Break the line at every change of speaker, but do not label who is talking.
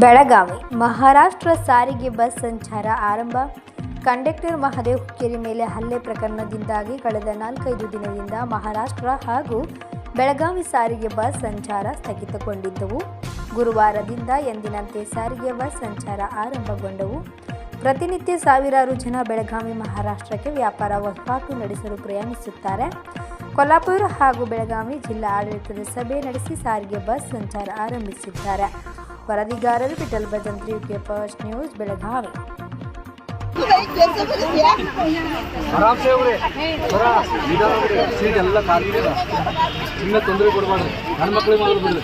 ಬೆಳಗಾವಿ ಮಹಾರಾಷ್ಟ್ರ ಸಾರಿಗೆ ಬಸ್ ಸಂಚಾರ ಆರಂಭ. ಕಂಡಕ್ಟರ್ ಮಹದೇವ್ ಹುಕ್ಕೇರಿ ಮೇಲೆ ಹಲ್ಲೆ ಪ್ರಕರಣದಿಂದಾಗಿ ಕಳೆದ ನಾಲ್ಕೈದು ದಿನದಿಂದ ಮಹಾರಾಷ್ಟ್ರ ಹಾಗೂ ಬೆಳಗಾವಿ ಸಾರಿಗೆ ಬಸ್ ಸಂಚಾರ ಸ್ಥಗಿತಗೊಂಡಿದ್ದವು. ಗುರುವಾರದಿಂದ ಎಂದಿನಂತೆ ಸಾರಿಗೆ ಬಸ್ ಸಂಚಾರ ಆರಂಭಗೊಂಡವು. ಪ್ರತಿನಿತ್ಯ ಸಾವಿರಾರು ಜನ ಬೆಳಗಾವಿ, ಮಹಾರಾಷ್ಟ್ರಕ್ಕೆ ವ್ಯಾಪಾರ ವಹಿವಾಟು ನಡೆಸಲು ಪ್ರಯಾಣಿಸುತ್ತಾರೆ. ಕೊಲ್ಲಾಪುರ ಹಾಗೂ ಬೆಳಗಾವಿ ಜಿಲ್ಲಾ ಆಡಳಿತದ ಸಭೆ ನಡೆಸಿ ಸಾರಿಗೆ ಬಸ್ ಸಂಚಾರ ಆರಂಭಿಸಿದ್ದಾರೆ. ವರದಿಗಾರರು Vittal Bhajantri UK first news Belagavi
ಆರಾಮ್ಸೆ ಅವ್ರೆ ಬರ ನಿಧಾನ ಸೀಟ್ ಎಲ್ಲ ಖಾಲಿ ಇದೆ ಸುಮ್ಮನೆ ತೊಂದರೆ ಕೊಡಬಾರ್ದು ನನ್ನ ಮಕ್ಕಳಿಗೆ ಮೊದಲು ಬಿಡ್ರಿ